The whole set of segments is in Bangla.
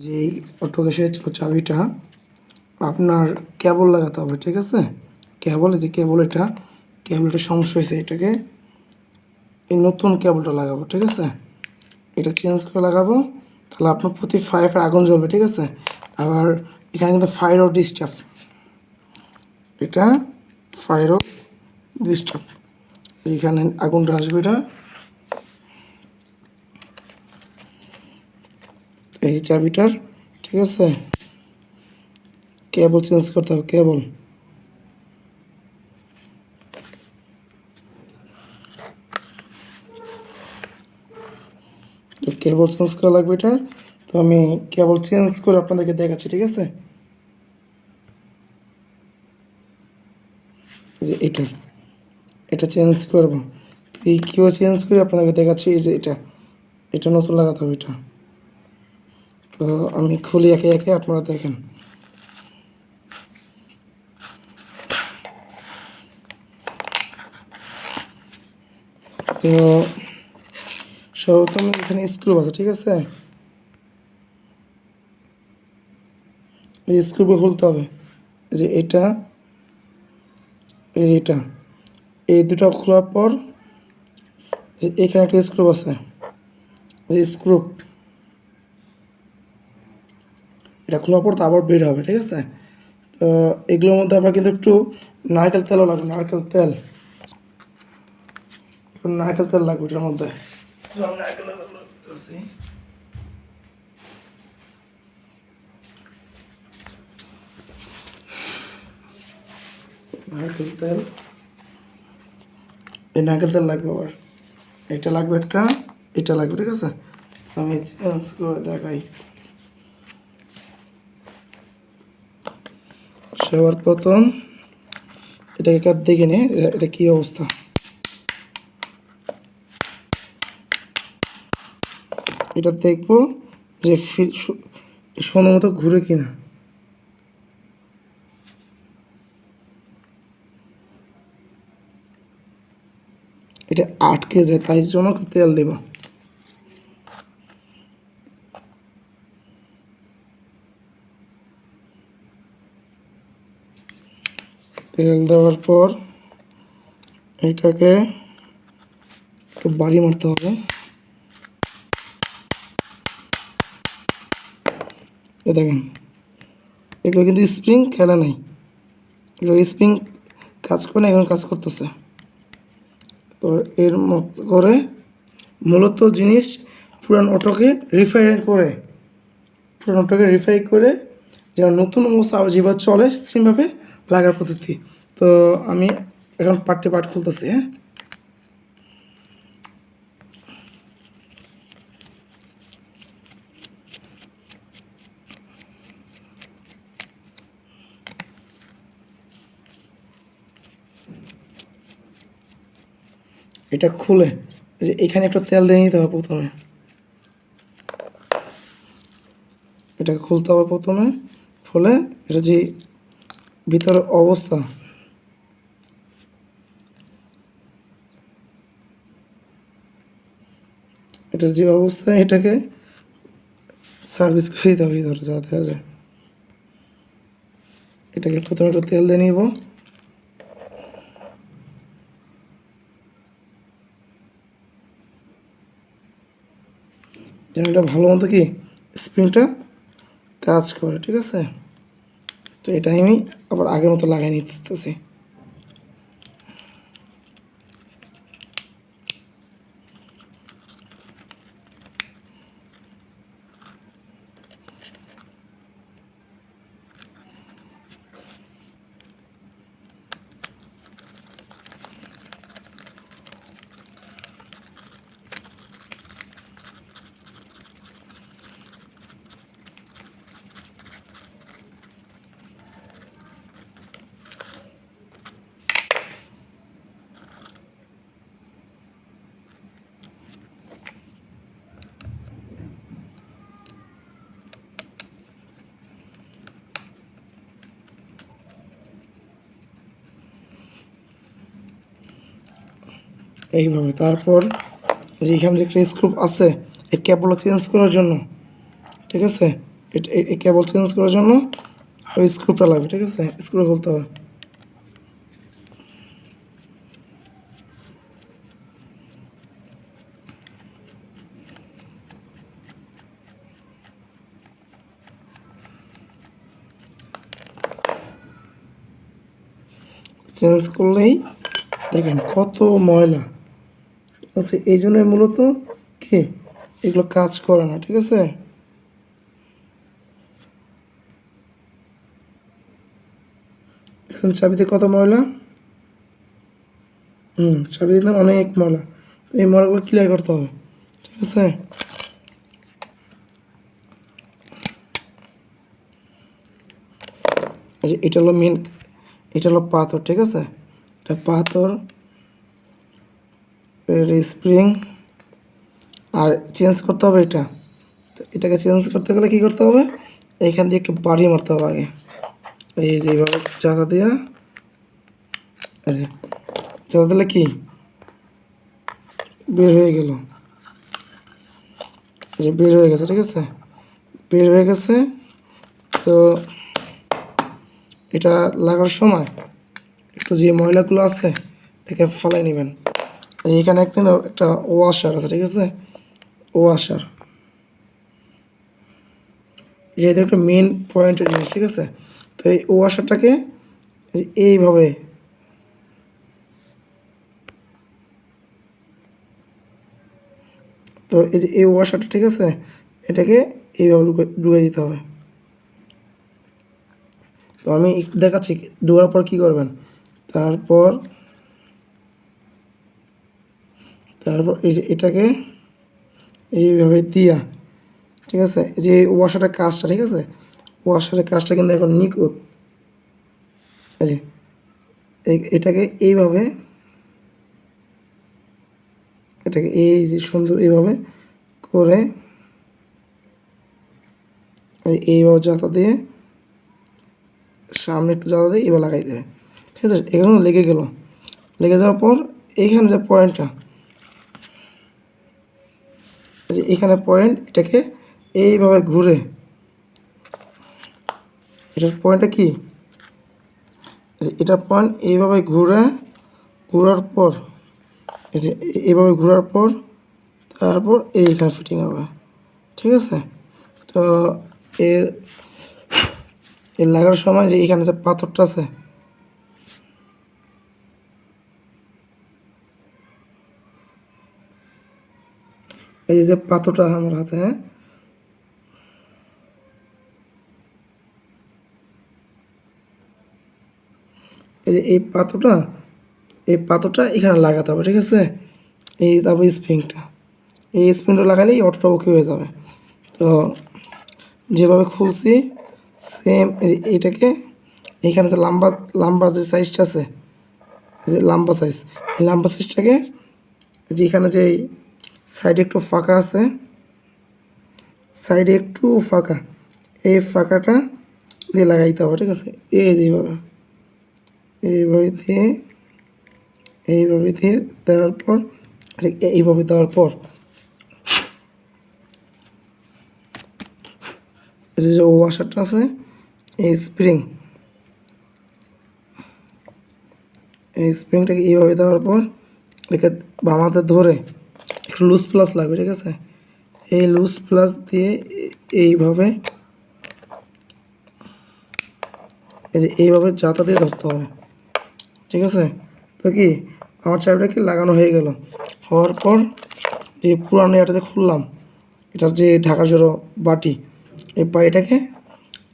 যে এই অটো গ্যাসের চাবিটা, আপনার কেবল লাগাতে হবে, ঠিক আছে? কেবল যে কেবল এটা কেবলটা সমস্যা হয়েছে এটাকে, এই নতুন কেবলটা লাগাবো, ঠিক আছে? এটা চেঞ্জ করে লাগাবো, তাহলে আপনার প্রতি ফায়ার আগুন জ্বলবে, ঠিক আছে? আবার এখানে কিন্তু ফায়ার ফায়ারও ডিস্টার্ব এটা ফায়ারও ডিস্টার্ব এইখানে আগুনটা আসবে এটা। যে চাবিটার, ঠিক আছে? কেবল চেঞ্জ করতে হবে, কেবল। কেবল চেঞ্জ করা লাগবে এটা। তো আমি কেবল চেঞ্জ করে আপনাদেরকে দেখাচ্ছি, ঠিক আছে? যে এটার এটা চেঞ্জ করব। এই কীভাবে চেঞ্জ করে আপনাদেরকে দেখাচ্ছি, এই যে এটা। এটা নতুন লাগাতে হবে এটা। তো আমি খুলি একে একে, আপনারা দেখেন। তো সর্বপ্রথম এখানে স্ক্রু আছে, ঠিক আছে? এই স্ক্রুপে খুলতে হবে। যে এটা এটা। এই দুটো খোলার পর এখানে একটা স্ক্রুপ আছে। স্ক্রুপ এটা খোলার পর তো আবার বের হবে ঠিক আছে? তো এগুলোর মধ্যে আবার কিন্তু একটু নারকেল তেলও লাগবে নারকেল তেল। নারকেল তেল লাগবে এটার মধ্যে। নারকেল তেল এই নারকেল তেল লাগবে আবার। এটা লাগবে একটা এটা লাগবে ঠিক আছে? আমি চেঞ্জ করে দেখাই। সবার প্রথম, এটাকে কার দেখে নে এটা- কি অবস্থা? এটা দেখব যে ফি- সু- মতো ঘুরে কিনা। এটা আটকে যায়, তাই জন্য তেল দেব। তেল দেওয়ার পর এটাকে একটু বাড়ি মারতে হবে। এ দেখেন, এগুলো কিন্তু স্প্রিং খেলা নাই। এগুলো স্প্রিং কাজ করে না এখন কাজ করতেছে। তো এর মতো করে মূলত জিনিস পুরান অটোকে রিফাইন করে। পুরান অটোকে রিফাই করে যেন নতুন অবস্থা আবার যেভাবে চলে সেভাবে লাগার পদ্ধতি। তো আমি এখন পার্টে পার্ট খুলতেছি হ্যাঁ? এটা খুলে এখানে একটু তেল দিয়ে নিতে হবে প্রথমে। এটাকে খুলতে হবে প্রথমে, খুলে এটা যে ভিতরের অবস্থা। এটা যে অবস্থা, এটাকে সার্ভিস করে দিতে হবে ভিতরে, যা দেখা যায়। এটাকে প্রথমে একটু তেল দিয়ে নিব। যেন এটা ভালো মতো কি স্প্রিংটা কাজ করে, ঠিক আছে? তো এটা আমি আবার আগের মতো লাগাই নিতেছি। এইভাবে। তারপর যে এখানে যে একটা স্ক্রুপ আছে, এই ক্যাবগুলো চেঞ্জ করার জন্য, ঠিক আছে? এই- কেবল চেঞ্জ করার জন্য ওই স্ক্রুপটা লাগবে, ঠিক আছে? স্ক্রু খুলতে হবে। চেঞ্জ করলেই দেখেন কত ময়লা। আচ্ছা এই জন্যই মূলত কি? এগুলো কাজ করে না, ঠিক আছে? চাবিতে কত ময়লা? হুম, চাবিতে না অনেক ময়লা। তো এই ময়লাগুলো ক্লিয়ার করতে হবে, ঠিক আছে? এটা হলো মেন এটা হলো পাথর, ঠিক আছে? এটা পাথর স্প্রিং আর চেঞ্জ করতে হবে এটা। তো এটাকে চেঞ্জ করতে গেলে কী করতে হবে? এইখান দিয়ে একটু বাড়ি মারতে হবে আগে। এই যে এইভাবে চাঁদা যে, চাঁদা দিলে কি? বের হয়ে গেল। যে বের হয়ে গেছে, ঠিক আছে? বের হয়ে গেছে। তো এটা লাগার সময় একটু যে ময়লাগুলো আছে, এটাকে ফলাই নেবেন। এখানে একটা একটা ওয়াশার আছে, ঠিক আছে? ওয়াশার এটা একটা মেন পয়েন্টের জিনিস, ঠিক আছে? তো এই ওয়াশারটাকে এইভাবে তো এই যে এই ওয়াশারটা ঠিক আছে? এটাকে এইভাবে ঢুকে দিতে হবে। তো আমি দেখাচ্ছি ঢোকার পর কী করবেন? তারপর তারপর এই যে এটাকে এইভাবে দিয়া, ঠিক আছে? যে ওয়াশারের কাজটা, ঠিক আছে? ওয়াশারের কাজটা কিন্তু এখন নিখুঁত। এই যে এটাকে এইভাবে, এটাকে এই যে সুন্দর এইভাবে করে এইভাবে জাতা দিয়ে সামনে একটু জাতা দিয়ে এবার লাগাই দেবে। ঠিক আছে? এখানে লেগে গেল। লেগে যাওয়ার পর এইখানে যে পয়েন্টটা যে এখানে পয়েন্ট এটাকে এইভাবে ঘুরে। এটার পয়েন্টটা কি? এটার পয়েন্ট এইভাবে ঘুরে, ঘোরার পর এইভাবে ঘোরার পর, তারপর এইখানে ফিটিং হবে। ঠিক আছে? তো এর এর লাগার সময় যে এখানে যে পাথরটা আছে এই যে পাথরটা আমার হাতে হ্যাঁ? এই যে এই পাথরটা এই পাথরটা এখানে লাগাতে হবে, ঠিক আছে? এই তারপর স্প্রিংটা, এই স্প্রিংটা লাগালেই অটোটা ওকে হয়ে যাবে। তো যেভাবে খুলছি সেম এইটাকে এইখানে যে লম্বা লম্বা যে সাইজটা আছে যে লম্বা সাইজ এই লম্বা সাইজটাকে যে এখানে যে সাইডে একটু ফাঁকা আছে। সাইডে একটু ফাঁকা। এই ফাঁকাটা দিয়ে লাগাইতে হবে, ঠিক আছে? এই এইভাবে। এইভাবে দিয়ে এইভাবে দিয়ে দেওয়ার পর এইভাবে দেওয়ার পর। যে যে ওয়াশারটা আছে, এই স্প্রিং এই স্প্রিংটাকে এইভাবে দেওয়ার পর, এটাকে বামাতে ধরে একটু লুজ প্লাস লাগবে, ঠিক আছে? এই লুজ প্লাস দিয়ে এইভাবে এই যে এইভাবে জাতা দিয়ে ধরতে হবে, ঠিক আছে? তো কি, আমার চাবিটা কি লাগানো হয়ে গেল? হওয়ার পর যে পুরানো এটাতে খুললাম, এটার যে ঢাকার জড়ো বাটি, এই বাটিটাকে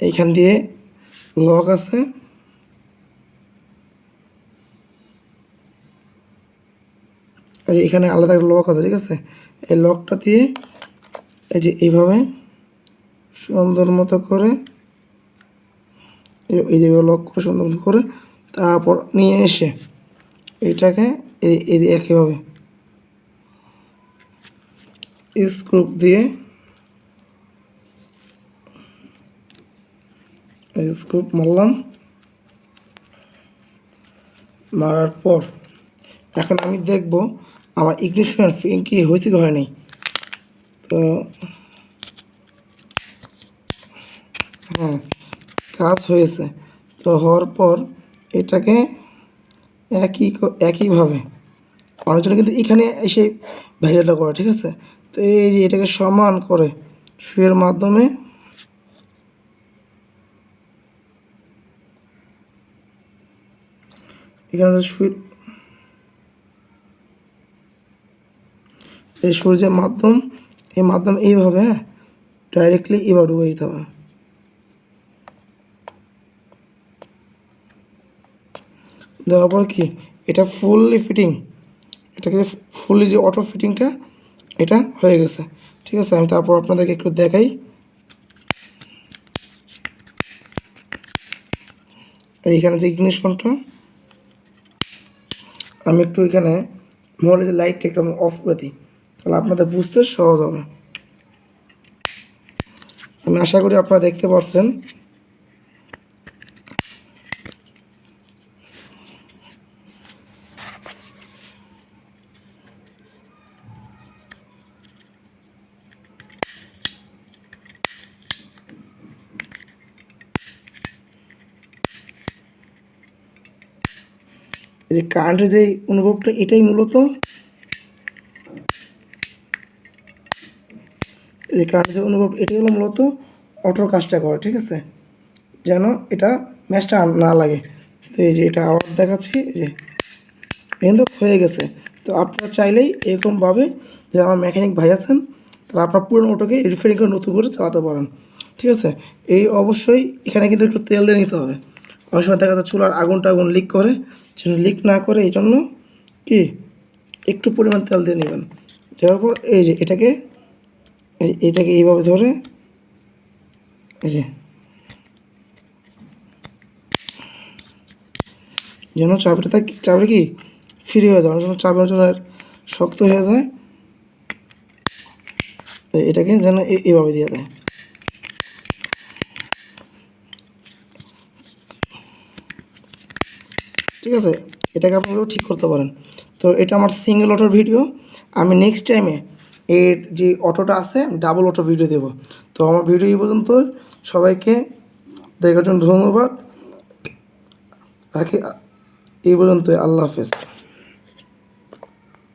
এইখান দিয়ে লক আছে। এই যে এখানে আলাদা একটা লক আছে, ঠিক আছে? এই লকটা দিয়ে এই যে এইভাবে সুন্দর মতো করে এই- যে লক করে সুন্দর মতো করে তারপর নিয়ে এসে এইটাকে এই একইভাবে স্ক্রুপ দিয়ে স্ক্রুপ মারলাম, মারার পর এখন আমি দেখব আমার ইগনিশন কি হয়েছে কি হয়নি। তো হ্যাঁ কাজ হয়েছে। তো হওয়ার পর এটাকে একই একইভাবে অনেকজন কিন্তু এখানে এসে ভেজালটা করে, ঠিক আছে? তো এই যে এটাকে সমান করে শুয়ের মাধ্যমে এখানে যে এই সূর্যের মাধ্যম, এই মাধ্যম এইভাবে হ্যাঁ? ডাইরেক্টলি এবার ঢুকে দিতে হবে। দেওয়ার পর কি? এটা ফুললি ফিটিং এটাকে ফুললি যে অটো ফিটিংটা এটা হয়ে গেছে। ঠিক আছে? আমি তারপর আপনাদেরকে একটু দেখাই। এইখানে যে ইগনিশনটা আমি একটু এখানে মোবাইলের লাইটটা একটু আমি অফ করে দিই। তাহলে আপনাদের বুঝতে সহজ হবে। আমি আশা করি আপনারা দেখতে পাচ্ছেন যে কারেন্টের যে অনুভবটা, এটাই মূলত যে কারেন্টের যে অনুভব, এটাই হলো মূলত অটোর কাজটা করে, ঠিক আছে? যেন এটা ম্যাচটা না লাগে। তো এই যে এটা আবার দেখাচ্ছি যে কিন্তু হয়ে গেছে। তো আপনারা চাইলেই এরকমভাবে যে আমার মেকানিক ভাই আছেন, তারা আপনার পুরনো অটোকে রিফারিং করে নতুন করে চালাতে পারেন, ঠিক আছে? এই অবশ্যই এখানে কিন্তু একটু তেল দিয়ে নিতে হবে। অনেক সময় দেখা যায় চুলার আগুনটা আগুন লিক করে, যেন লিক না করে, এই জন্য কি? একটু পরিমাণ তেল দিয়ে নেবেন। দেওয়ার পর এই যে এটাকে এটাকে এইভাবে ধরে, এই যে। যেন চাবিটা থাক- চাবিটা কি ফ্রি হয়ে যায় সময় চাবির জন্য শক্ত হয়ে যায়। এটাকে যেন এইভাবে দিয়ে দেয়। ঠিক আছে? এটাকে আপনারাও ঠিক করতে পারেন। তো এটা আমার সিঙ্গেল অটোর ভিডিও আমি নেক্সট টাইমে এর যে অটোটা আছে ডাবল অটো ভিডিও দেব। তো আমার ভিডিও এই পর্যন্ত সবাইকে দেখার জন্য ধন্যবাদ। রাখি, এই পর্যন্ত আল্লাহ হাফেজ।